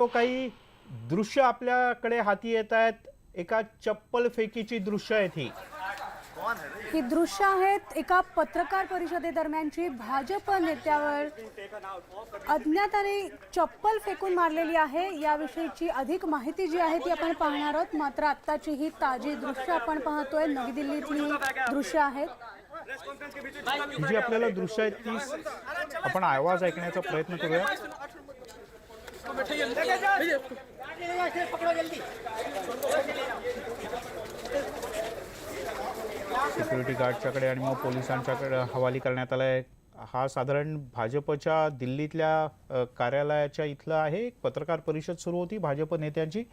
तो काही दृश्य आपल्याकडे हाती येत आहेत. एका चप्पल फेकीची दृश्य आहेत ही. ही दृश्य आहेत एका पत्रकार परिषदेदरम्यानची. भाजप नेत्यावर अज्ञाताने चप्पल फेकून मारलेली आहे. याविषयीची अधिक माहिती जी आहे ती आपण पाहणार आहोत. मात्र आत्ताची ही ताजी दृश्य आपण पाहतोय. नवी दिल्लीतली दृश्य आहेत. जी आपल्याला दृश्य आहेत ती आपण आवाज ऐकण्याचा प्रयत्न करूया. सिक्युरिटी गार्डच्याकडे आणि मग पोलिसांच्याकडे हवाली करण्यात आला आहे हा साधारण भाजपच्या दिल्लीतल्या कार्यालयाच्या इथलं आहे एक पत्रकार परिषद सुरू होती भाजप नेत्यांची.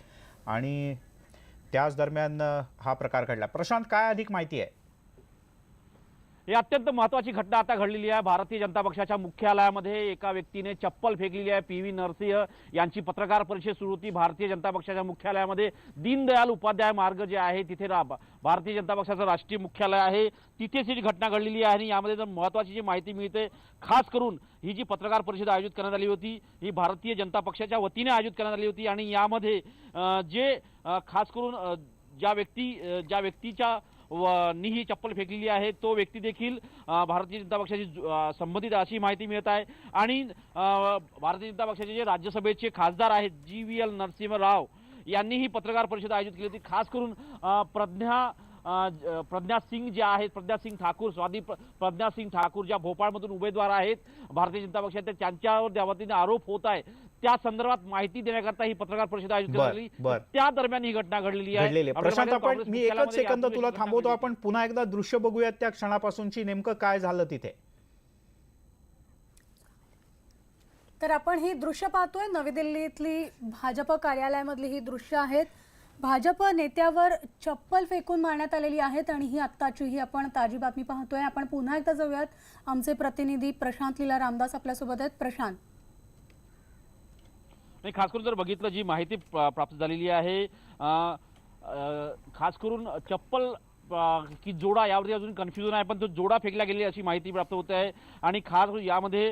आणि त्याच दरम्यान हा प्रकार घडला. प्रशांत काय अधिक माहिती आहे? ही अत्यंत महत्वाची घटना आता घडलेली आहे. भारतीय जनता पक्षाच्या मुख्यालयामध्ये एका व्यक्तीने चप्पल फेकलेली आहे. पी व्ही नरसिंह यांची पत्रकार परिषद सुरू होती. भारतीय जनता पक्षाच्या मुख्यालयामध्ये दीनदयाल उपाध्याय मार्ग जे आहे तिथे रा- भारतीय जनता पक्षाचं राष्ट्रीय मुख्यालय आहे. तिथेच ही घटना घडलेली आहे आणि यामध्ये जर महत्वाची जी माहिती मिळते खास करून ही जी पत्रकार परिषद आयोजित करण्यात आली होती ही भारतीय जनता पक्षाच्या वतीने आयोजित करण्यात आली होती आणि यामध्ये जे खास करून ज्या व्यक्ती ज्या व्यक्तीच्या व नी ही चप्पल फेकलेली आहे. तो व्यक्ती देखील भारतीय जनता पक्षाशी संबंधित अशी माहिती मिळत आहे. आणि भारतीय जनता पक्षाचे जे राज्यसभेचे खासदार आहेत G V L Narasimharao Rao यांनीही पत्रकार परिषद आयोजित केली होती. खास करून प्रज्ञा प्रज्ञा सिंग जे आहेत प्रज्ञा सिंग ठाकूर स्वादी प्रज्ञा सिंग ठाकूर ज्या भोपाळमधून उमेदवार आहेत भारतीय जनता पक्षाचे त्यांच्यावर ज्या वतीने आरोप होत आहे त्या संदर्भात माहिती देण्याकरता ही पत्रकार परिषद आयोजित बर. त्या दरम्यान ही घटना घडलेली आहे. प्रशांत आपण मी एकच सेकंद तुला थांबवतो. आपण पुन्हा एकदा दृश्य बघूयात त्या क्षणापासूनची नेमकं काय झालं तिथे. तर आपण ही दृश्य पाहतोय. नवी दिल्लीतली भाजप कार्यालयामधली ही दृश्य आहेत. भाजप नेत्यावर चप्पल फेकून मारण्यात आलेली आहेत आणि ही आत्ताची ही आपण ताजी बातमी पाहतोय. आपण पुन्हा एकदा जाऊयात. आमचे प्रतिनिधी प्रशांत लीला रामदास आपल्यासोबत आहेत. प्रशांत. आणि खास करून जर बघितलं जी माहिती प्रा- प्राप्त झालेली आहे खास करून चप्पल की जोडा यावरती अजून कन्फ्युजन आहे पण तो जोडा फेकला गेली अशी माहिती प्राप्त होते आहे. आणि खास यामध्ये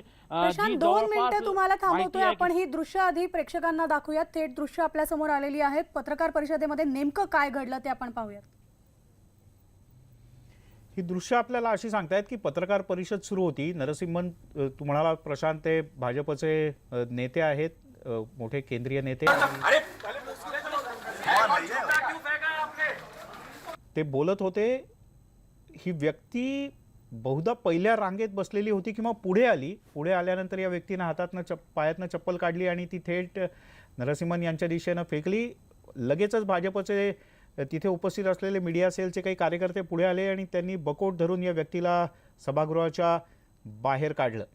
दोन मिनिटं तुम्हाला थांबवतोय आपण ही दृश्य आधी प्रेक्षकांना दाखवूयात. थेट दृश्य आपल्यासमोर आलेली आहेत पत्रकार परिषदेमध्ये नेमकं काय घडलं ते आपण पाहूयात. ही दृश्य आपल्याला अशी सांगतायत की पत्रकार परिषद सुरू होती. नरसिंहन अ, तू म्हणाला प्रशांत ते भाजपचे नेते आहेत. मोठे केंद्रीय नेते. ते बोलत होते ही व्यक्ती बहुधा पहिल्या रांगेत बसलेली होती किंवा पुढे आली. पुढे आल्यानंतर या व्यक्तीनं हातातनं चप पायातनं चप्पल काढली आणि ती थेट नरसिंहन यांच्या दिशेनं फेकली. लगेचच भाजपचे तिथे उपस्थित असलेले मीडिया सेलचे काही कार्यकर्ते पुढे आले आणि त्यांनी बकोट धरून या व्यक्तीला सभागृहाच्या बाहेर काढलं.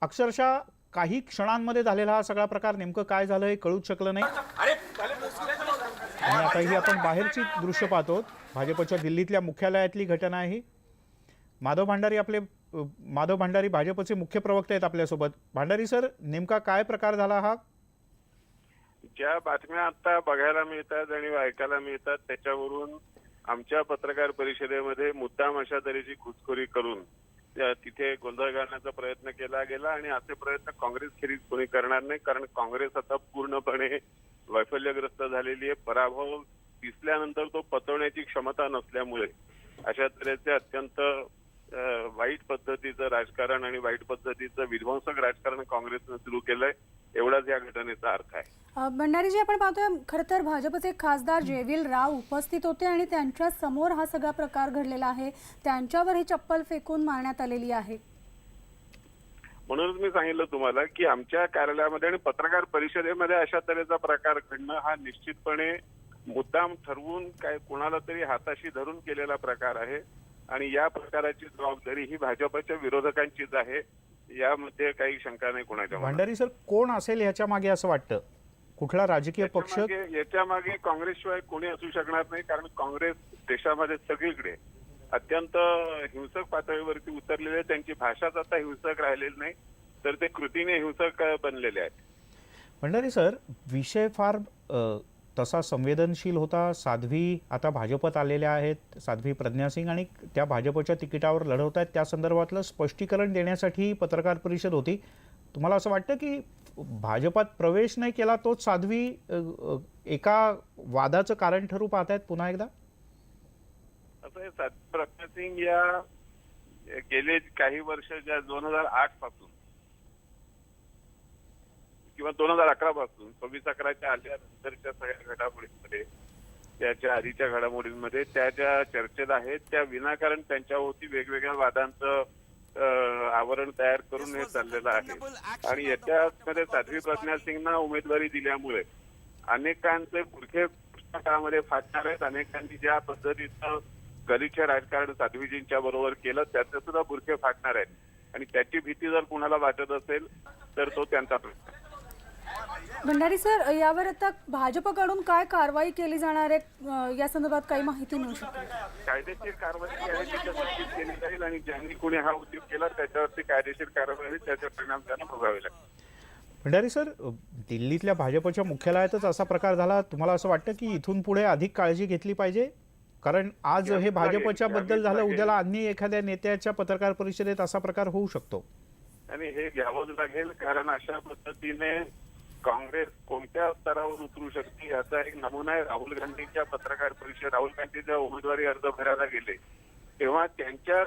अक्षरशः काही क्षणांमध्ये झालेला हा सगळा प्रकार नेमकं काय झालं हे कळूच शकलं नाही. आणि आता ही आपण बाहेरची दृश्य पाहतो. भाजपच्या दिल्लीतल्या मुख्यालयातली घटना आहे ही. माधव भांडारी आपले माधव भांडारी भाजपचे मुख्य प्रवक्ते आहेत आपल्यासोबत. भांडारी सर नेमका काय प्रकार झाला हा? ज्या बातम्या आता बघायला मिळतात आणि ऐकायला मिळतात त्याच्यावरून आमच्या पत्रकार परिषदेमध्ये मुद्दाम अशा तऱ्हेची घुसखोरी करून तिथे गोंधळ घालण्याचा प्रयत्न केला गेला आणि असे प्रयत्न काँग्रेस खेरीज कोणी करणार नाही कारण काँग्रेस आता पूर्णपणे वैफल्यग्रस्त झालेली आहे. पराभव दिसल्यानंतर तो पतवण्याची क्षमता नसल्यामुळे अशा तऱ्हेचे अत्यंत वाईट पद्धतीचं राजकारण आणि वाईट पद्धतीचं विध्वंसक राजकारण काँग्रेसनं सुरू केलंय एवढाच या घटनेचा अर्थ आहे. भंडारीजी आपण पाहतोय खरं तर भाजपचे खासदार जयवील राव उपस्थित होते आणि त्यांच्यासमोर हा सगळा प्रकार घडलेला आहे. त्यांच्यावर ही चप्पल फेकून मारण्यात आलेली आहे. म्हणूनच मी सांगितलं तुम्हाला की आमच्या कार्यालयामध्ये आणि पत्रकार परिषदेमध्ये अशा तऱ्हेचा प्रकार घडणं हा निश्चितपणे मुद्दाम ठरवून काय कोणाला तरी हाताशी धरून केलेला प्रकार आहे. आणि या प्रकाराची जबाबदारी ही भाजपच्या विरोधकांचीच आहे यामध्ये काही शंका नाही कोणाच्या. भांडारी सर कोण असेल ह्याच्या मागे असं वाटतं कुठला राजकीय पक्ष याच्या मागे काँग्रेसशिवाय कोणी असू शकणार नाही कारण काँग्रेस देशामध्ये सगळीकडे अत्यंत हिंसक पातळीवरती उतरलेले आहे. त्यांची भाषाच आता हिंसक राहिलेली नाही तर ते कृतीने हिंसक बनलेले आहेत भंडारी सर विषय फार तसा संवेदनशील होता. साध्वी आता भाजपत आलेल्या आहेत. साध्वी प्रज्ञा सिंग आणि त्या भाजपच्या तिकिटावर लढवत आहेत. त्या संदर्भातलं स्पष्टीकरण देण्यासाठी पत्रकार परिषद होती. तुम्हाला असं वाटतं की भाजपात प्रवेश नाही केला तोच साध्वी एका वादाचं कारण ठरू पाहतायत पुन्हा एकदा? असं आहे, प्रज्ञा सिंग या गेले काही वर्ष ज्या दोन हजार आठपासून किंवा दोन हजार अकरा पासून सव्वीस अकराच्या आल्यानंतरच्या सगळ्या घडामोडींमध्ये त्याच्या आधीच्या घडामोडींमध्ये त्या ज्या चर्चेत आहेत त्या विनाकारण त्यांच्यावरती वेगवेगळ्या वादांचं आवरण तयार करून हे चाललेलं आहे. आणि याच्यामध्ये साध्वी प्रज्ञा सिंगना उमेदवारी दिल्यामुळे अनेकांचे पुढचे पुस्तकामध्ये काळामध्ये फाटणार आहेत. अनेकांनी ज्या पद्धतीचं गलिच्छ राजकारण साध्वीजींच्या बरोबर केलं त्याचे सुद्धा बुरखे फाटणार आहेत. आणि त्याची भीती जर कुणाला वाटत असेल तर तो त्यांचा प्रश्न भंडारी सर यावर आता भाजपकडून काय कारवाई केली जाणार आहे? या संदर्भात काही माहिती मिळू शकेल कायदेशीर कारवाई जी आहे ती निश्चित केली जाईल आणि ज्यांनी कोणी हा उद्योग केला त्याच्यावरती कायदेशीर कारवाई त्याचे परिणाम त्यांना भोगावे लागतील. भंडारी सर दिल्लीतल्या भाजपच्या मुख्यालयातच असा प्रकार झाला. तुम्हाला असं वाटतं की इथून पुढे अधिक काळजी घेतली पाहिजे? कारण आज हे भाजपच्या बद्दल झालं उद्याला अन्य एखाद्या नेत्याच्या पत्रकार परिषदेत असा प्रकार होऊ शकतो. आणि हे घ्यावंच लागेल कारण अशा पद्धतीने काँग्रेस कोणत्या स्तरावर उतरू शकते याचा एक नमुना आहे राहुल गांधींच्या पत्रकार परिषद. राहुल गांधी जेव्हा उमेदवारी अर्ज भरायला गेले. तेव्हा त्यांच्या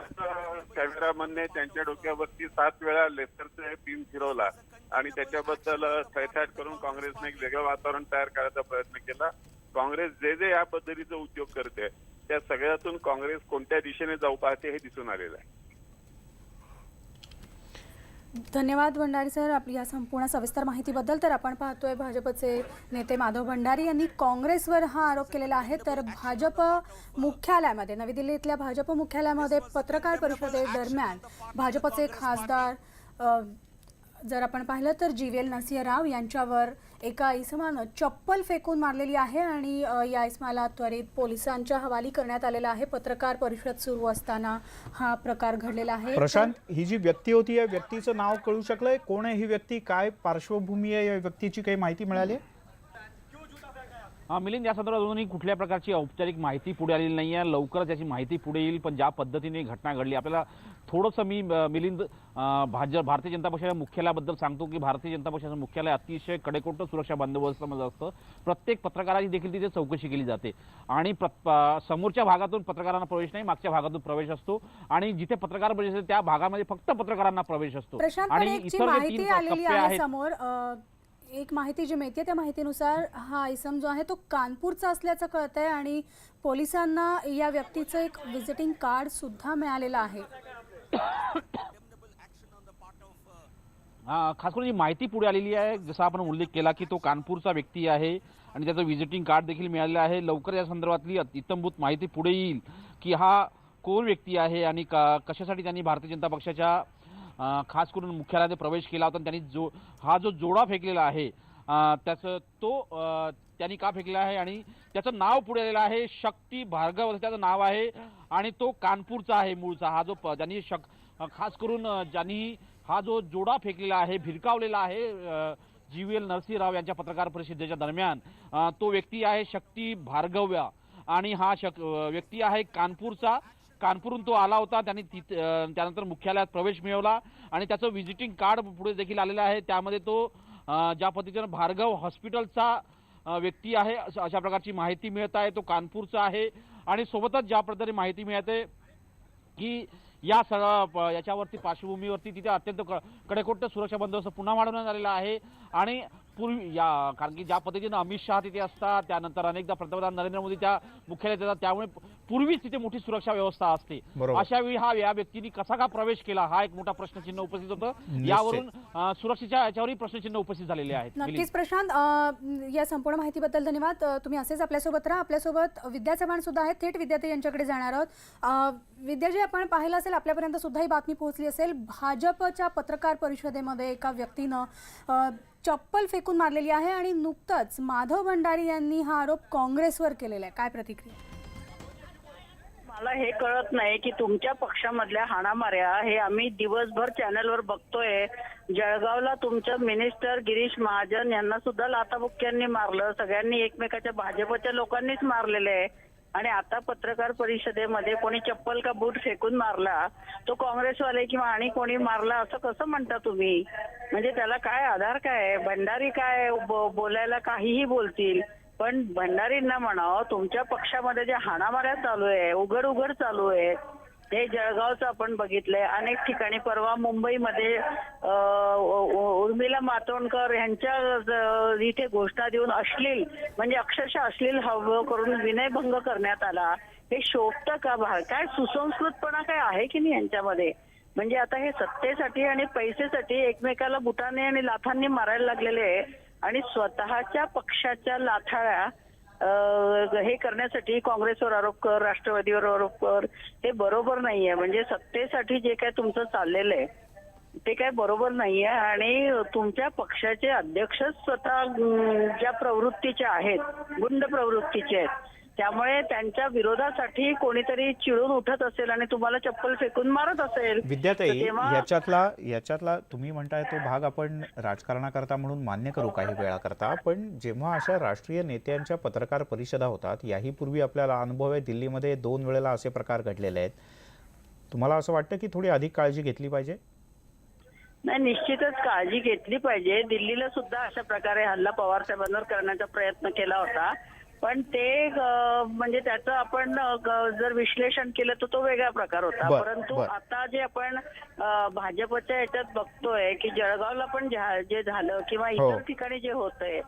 कॅमेरामनने त्यांच्या डोक्यावरती सात वेळा लेफ्टरचा पिन फिरवला आणि त्याच्याबद्दल थैथाट करून काँग्रेसने एक वेगळं वातावरण तयार करायचा प्रयत्न केला. काँग्रेस जे जे या पद्धतीचा उद्योग करते त्या सगळ्यातून काँग्रेस कोणत्या दिशेने जाऊ पाहते हे दिसून आलेलं आहे. धन्यवाद भंडारी सर. आपली या संपूर्ण सविस्तर माहितीबद्दल तर आपण पाहतोय भाजपचे नेते माधव भंडारी यांनी काँग्रेसवर हा आरोप केलेला आहे. तर भाजप मुख्यालयामध्ये नवी दिल्लीतल्या भाजप मुख्यालयामध्ये पत्रकार परिषदेदरम्यान भाजपचे खासदार जर आपण पाहिलं तर जी व्ही एल यांच्यावर एका इसमानं चप्पल फेकून मारलेली आहे आणि या इसमाला त्वरित पोलिसांच्या हवाली करण्यात आलेला आहे. पत्रकार परिषद सुरू असताना हा प्रकार घडलेला आहे. प्रशांत ही जी व्यक्ती होती या व्यक्तीचं नाव कळू शकलंय? कोण आहे ही व्यक्ती? काय पार्श्वभूमी आहे या व्यक्तीची काही माहिती मिळाली? मिलिंद या संदर्भात अजूनही कुठल्या प्रकारची औपचारिक माहिती पुढे आलेली नाही आहे. लवकरच याची माहिती पुढे येईल पण ज्या पद्धतीने घटना घडली आपल्याला थोडंसं मी मिलिंद अ, भाजप भारतीय जनता पक्षाच्या मुख्यालयाबद्दल सांगतो की भारतीय जनता पक्षाचं मुख्यालय अतिशय कडेकोट सुरक्षा बंदोबस्तामध्ये असतं. प्रत्येक पत्रकाराची देखील तिथे चौकशी केली जाते. आणि समोरच्या भागातून पत्रकारांना प्रवेश नाही मागच्या भागातून प्रवेश असतो. आणि जिथे पत्रकार प्रवेश असतो त्या भागामध्ये फक्त पत्रकारांना प्रवेश असतो. आणि इतर तीन टप्पे आहेत समोर एक माहिती जी मिळते त्या माहितीनुसार हा इसम जो आहे तो कानपूरचा असल्याचं कळत आहे आणि पोलिसांना या व्यक्तीचं एक व्हिजिटिंग कार्ड सुद्धा मिळालेलं आहे. हा, खास करून जी माहिती पुढे आलेली आहे जसा आपण उल्लेख केला की तो कानपूरचा व्यक्ती आहे आणि त्याचं व्हिजिटिंग कार्ड देखील मिळालेलं आहे. लवकर या संदर्भातली इतंभूत माहिती पुढे येईल की हा कोण व्यक्ती आहे आणि का कशासाठी त्यांनी भारतीय जनता पक्षाच्या खास करून मुख्यालयात प्रवेश केला होता आणि त्यांनी जो हा जो जोडा फेकलेला आहे त्याचं तो त्यांनी का फेकलेला आहे आणि त्याचं नाव पुढे आलेलं आहे शक्ती भार्गव असं त्याचं नाव आहे आणि तो कानपूरचा आहे मूळचा. हा जो प- ज्यांनी शक खास करून ज्यांनी हा जो जोडा फेकलेला आहे भिरकावलेला आहे जी व्ही एल नरसिंहराव यांच्या पत्रकार परिषदेच्या दरम्यान तो व्यक्ती आहे शक्ती भार्गव्या आणि हा शक व्यक्ती आहे कानपूरचा. कानपूरहून तो आला होता त्यांनी त्यानंतर मुख्यालयात प्रवेश मिळवला आणि त्याचं व्हिजिटिंग कार्ड पुढे देखील आलेलं आहे. त्यामध्ये तो ज्या पद्धतीनं भार्गव हॉस्पिटलचा व्यक्ती आहे अशा अशा प्रकारची माहिती मिळत आहे तो कानपूरचा आहे. आणि सोबतच ज्या पद्धतीने माहिती मिळते की या सगळ्या प- याच्यावरती पार्श्वभूमीवरती तिथे अत्यंत क- कडेकोट सुरक्षा बंदोबस्त पुन्हा वाढवण्यात आलेला आहे. आणि पूर्वी या कारण की ज्या पद्धतीनं अमित शहा तिथे असतात त्यानंतर अनेकदा पंतप्रधान नरेंद्र मोदी त्या मुख्यालयात येतात त्यामुळे पूर्वीच तिथे मोठी सुरक्षा व्यवस्था असते. अशा वेळी हा या व्यक्तीने कसा का प्रवेश केला हा एक मोठा प्रश्नचिन्ह उपस्थित होतं. यावरून सुरक्षेच्या याच्यावरही प्रश्नचिन्ह उपस्थित झालेले आहेत. नक्कीच प्रशांत अ, या संपूर्ण माहितीबद्दल धन्यवाद. तुम्ही असेच आपल्यासोबत राहा. आपल्यासोबत विद्या चव्हाण सुद्धा आहेत. थेट विद्यार्थी यांच्याकडे जाणार आहोत. अ, विद्या जी आपण पाहिलं असेल आपल्यापर्यंत सुद्धा ही बातमी पोहोचली असेल. भाजपच्या पत्रकार परिषदेमध्ये एका व्यक्तीनं चप्पल फेकून मारलेली आहे आणि नुकतंच माधव भंडारी यांनी हा आरोप काँग्रेसवर केलेला आहे. काय प्रतिक्रिया? मला हे कळत नाही की तुमच्या पक्षामधल्या हाणामाऱ्या हे आम्ही दिवसभर चॅनलवर बघतोय. जळगावला तुमचं मिनिस्टर गिरीश महाजन यांना सुद्धा लाताबुक्क्यांनी मारलं. सगळ्यांनी एकमेकाच्या भाजपच्या लोकांनीच मारलेले आहे. आणि आता पत्रकार परिषदेमध्ये कोणी चप्पल का बूट फेकून मारला तो काँग्रेसवाले किंवा आणि कोणी मारला असं कसं म्हणता तुम्ही? म्हणजे त्याला काय आधार काय भंडारी काय बोलायला काहीही बोलतील पण भंडारींना म्हणावं तुमच्या पक्षामध्ये जे हाणामाऱ्या चालू आहे उघड उघड चालू आहे हे जळगावचं आपण बघितलंय. अनेक ठिकाणी परवा मुंबईमध्ये उर्मिला मातोंडकर यांच्या इथे घोषणा देऊन अश्लील म्हणजे अक्षरशः अश्लील हव करून विनयभंग करण्यात आला. हे शोभतं का भा- काय सुसंस्कृतपणा काय आहे की नाही यांच्यामध्ये? म्हणजे आता हे सत्तेसाठी आणि पैसेसाठी एकमेकाला बुटाने आणि लाथांनी मारायला लागलेले आहे. आणि स्वतःच्या पक्षाच्या लाथाळ्या हे करण्यासाठी काँग्रेसवर आरोप कर राष्ट्रवादीवर आरोप कर हे बरोबर नाहीये. म्हणजे सत्तेसाठी जे काय तुमचं चाललेलं आहे ते काय बरोबर नाहीये. आणि तुमच्या पक्षाचे अध्यक्ष स्वतः ज्या प्रवृत्तीचे आहेत गुंड प्रवृत्तीचे आहेत त्यामुळे त्यांच्या विरोधासाठी कोणीतरी चिडून उठत असेल आणि तुम्हाला चप्पल फेकून मारत असेल विद्याताई याच्यातला याच्यातला तुम्ही म्हणताय तो भाग आपण राजकारणाकरता म्हणून मान्य करू काही वेळा करता पण जेव्हा अशा राष्ट्रीय नेत्यांच्या पत्रकार परिषदा होतात याही पूर्वी आपल्याला अनुभव आहे दिल्लीमध्ये दोन वेळेला असे प्रकार घडलेले आहेत. तुम्हाला असं वाटतं की थोडी अधिक काळजी घेतली पाहिजे? नाही निश्चितच काळजी घेतली पाहिजे. दिल्लीला सुद्धा अशा प्रकारे हल्ला पवार साहेबांवर करण्याचा प्रयत्न केला होता. पण ते म्हणजे त्याचं आपण जर विश्लेषण केलं तर तो वेगळा प्रकार होता. बर, परंतु बर. आता जे आपण भाजपच्या याच्यात बघतोय की जळगावला पण जे झालं किंवा हो. इतर ठिकाणी जे होतंय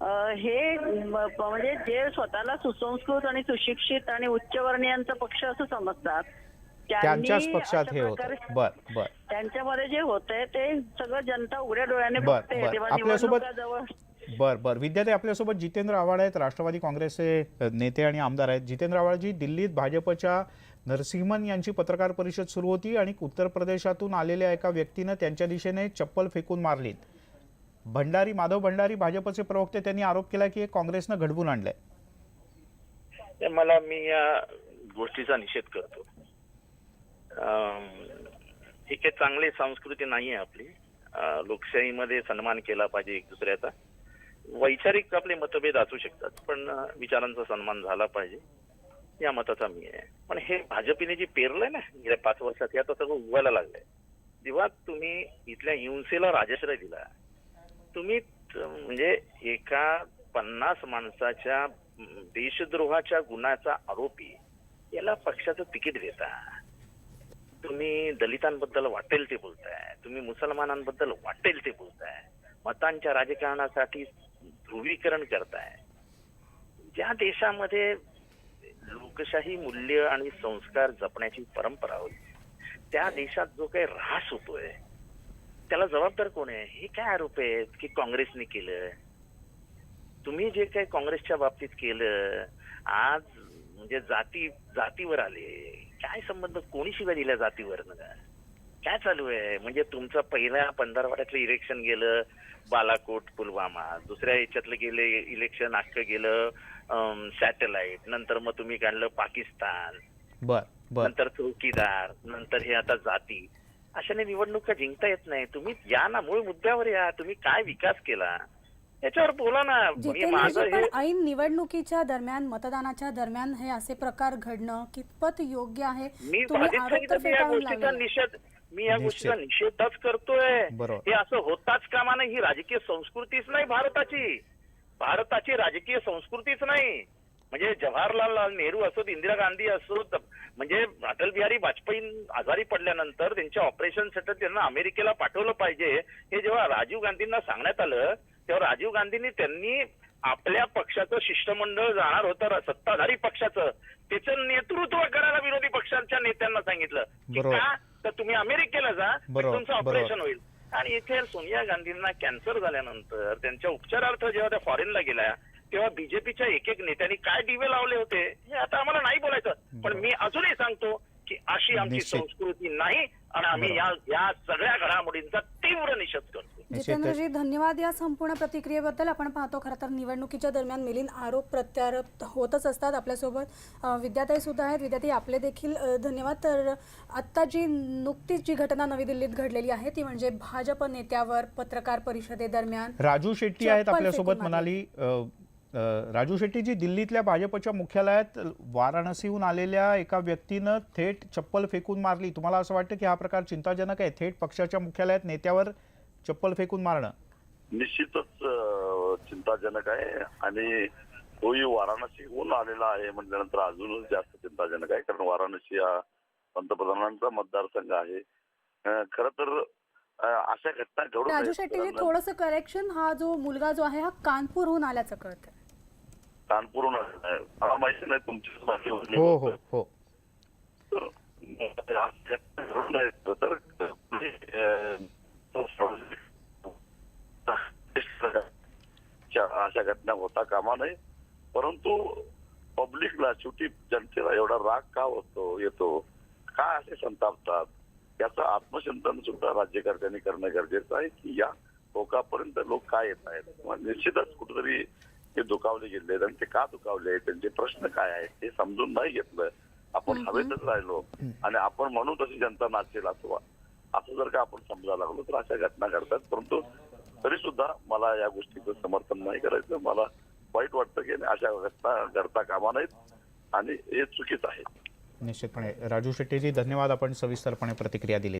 अं, हे म्हणजे जे स्वतःला सुसंस्कृत आणि सुशिक्षित आणि उच्चवर्णीयांचा पक्ष असं समजतात त्यांच्याच पक्षात हे होतं. बर बर. त्यांच्यामध्ये जे होतंय ते सगळं जनता उघड्या डोळ्याने बघते. आपल्यासोबत- बर बर. विद्यार्थी आपल्यासोबत जितेंद्र आव्हाड आहेत राष्ट्रवादी काँग्रेसचे नेते आणि आमदार आहेत. जितेंद्र आव्हाडजी दिल्लीत भाजपच्या नरसिंहन यांची पत्रकार परिषद सुरू होती आणि उत्तर प्रदेशातून आलेल्या एका व्यक्तीनं त्यांच्या दिशेने चप्पल फेकून मारलीत. भंडारी माधव भंडारी भाजपचे प्रवक्ते त्यांनी आरोप केला की काँग्रेसनं घडवून आणलंय. मला मी या गोष्टीचा निषेध करतो. अम, चांगली संस्कृती नाही आहे आपली लोकशाहीमध्ये सन्मान केला पाहिजे एक दुसऱ्याचा. वैचारिक आपले मतभेद असू शकतात पण विचारांचा सन्मान झाला पाहिजे. या मताचा मी आहे. पण हे भाजपने जे पेरलंय ना गेल्या पाच वर्षात हे आता सगळं उगवायला लागलंय. जेव्हा तुम्ही इथल्या हिंसेला राजाश्रय दिला तुम्ही म्हणजे एका पन्नास माणसाच्या देशद्रोहाच्या गुन्ह्याचा आरोपी याला पक्षाचं तिकीट देता. तुम्ही दलितांबद्दल वाटेल ते बोलताय तुम्ही मुसलमानांबद्दल वाटेल ते बोलताय. मतांच्या राजकारणासाठी ध्रुवीकरण करताय. ज्या देशामध्ये लोकशाही मूल्य आणि संस्कार जपण्याची परंपरा होती त्या देशात जो काही ऱ्हास होतोय त्याला जबाबदार कोण आहे? हे काय आरोप आहेत की काँग्रेसने केलं? तुम्ही जे काही काँग्रेसच्या बाबतीत केलं आज म्हणजे जाती जातीवर आले. काय संबंध? कोणी शिवाय दिल्या जातीवर काय चालू आहे? म्हणजे तुमचं पहिल्या पंधरवाड्यातलं इलेक्शन गेलं बालाकोट पुलवामा. दुसऱ्या याच्यातलं गेले इलेक्शन अख्खं गेलं सॅटेलाइट नंतर मग तुम्ही काढलं पाकिस्तान. बर बर. नंतर चौकीदार. नंतर हे आता जाती. अशाने निवडणुका जिंकता येत नाही. तुम्ही या ना मूळ मुद्द्यावर या. तुम्ही काय विकास केला? याच्यावर बोला ना. हे ऐन निवडणुकीच्या दरम्यान मतदानाच्या दरम्यान हे असे प्रकार घडणं कितपत योग्य आहे? मी निषेध मी या. गोष्टीचा निषेधच करतोय. हे असं होताच कामा नाही ही राजकीय संस्कृतीच नाही भारताची. भारताची राजकीय संस्कृतीच नाही. म्हणजे जवाहरलाल नेहरू असोत इंदिरा गांधी असोत म्हणजे अटल बिहारी वाजपेयी आजारी पडल्यानंतर त्यांच्या ऑपरेशनसाठी त्यांना अमेरिकेला पाठवलं पाहिजे. हे जेव्हा राजीव गांधींना सांगण्यात आलं तेव्हा राजीव गांधींनी त्यांनी आपल्या पक्षाचं शिष्टमंडळ जाणार होतं सत्ताधारी पक्षाचं. त्याचं नेतृत्व करायला विरोधी पक्षांच्या नेत्यांना सांगितलं की बरोबर. का तर तुम्ही अमेरिकेला जा बरोबर, तुमचं बरोबर. ऑपरेशन होईल आणि इथे सोनिया गांधींना कॅन्सर झाल्यानंतर त्यांच्या उपचारार्थ जेव्हा त्या फॉरेनला गेल्या तेव्हा बीजेपीच्या एक एक नेत्यांनी काय दिवे लावले होते हे आता आम्हाला नाही बोलायचं पण बरोबर. मी अजूनही सांगतो की अशी आमची निश्चित. संस्कृती नाही आणि आम्ही बरोबर. या या सगळ्या घडामोडींचा तीव्र निषेध करतो जितेंद्रजी धन्यवाद या संपूर्ण प्रतिक्रियेबद्दल. आपण पाहतो खरं तर निवडणुकीच्या दरम्यान मिलिंद आरोप प्रत्यारोप होतच असतात आपल्यासोबत. अ, विद्याताई सुद्धा आहेत. विद्याताई आपले देखील धन्यवाद. तर आत्ता जी नुकतीच जी घटना नवी दिल्लीत घडलेली आहे ती म्हणजे भाजप नेत्यावर पत्रकार परिषदेदरम्यान राजू शेट्टी आहेत आपल्यासोबत अ, राजू शेट्टीजी दिल्लीतल्या भाजपच्या मुख्यालयात वाराणसीहून आलेल्या एका व्यक्तीनं थेट चप्पल फेकून मारली. तुम्हाला असं वाटतं की हा प्रकार चिंताजनक आहे? थेट पक्षाच्या मुख्यालयात नेत्यावर चप्पल फेकून मारणं? निश्चितच चिंताजनक आहे आणि तोही वाराणसीहून आलेला आहे म्हटल्यानंतर अजूनच जास्त चिंताजनक आहे. कारण वाराणसी हा पंतप्रधानांचा मतदारसंघ आहे. खरं तर अशा घटना घडू राजू. शेट्टीजी थोडंसं करेक्शन हा जो मुलगा जो आहे हा कानपूरहून आल्याचं कळतंय. कानपूरहून आलेला आहे. मला माहिती नाही तुमची. हो हो हो. तर, अशा घटना होता कामा नये. परंतु पब्लिकला शेवटी जनतेला एवढा राग का होतो येतो? का असे संतापतात? याचं आत्मचिंतन सुद्धा राज्यकर्त्यांनी करणं गरजेचं आहे की या लोकांपर्यंत लोक काय येत आहेत? निश्चितच कुठेतरी ते दुखावले गेले आणि ते का दुखावले त्यांचे प्रश्न काय आहेत? हे समजून नाही घेतलं. आपण हवेतच राहिलो. आणि आपण म्हणू तशी जनता नाचेल असं असं जर का आपण समजायला लागलो तर अशा घटना घडतात. परंतु तरी सुद्धा मला या गोष्टीचं समर्थन नाही करायचं. मला वाईट वाटतं की अशा घटना घडता कामा नाहीत आणि हे चुकीचं आहे. निश्चितपणे. राजू शेट्टीजी धन्यवाद. आपण सविस्तरपणे प्रतिक्रिया दिली.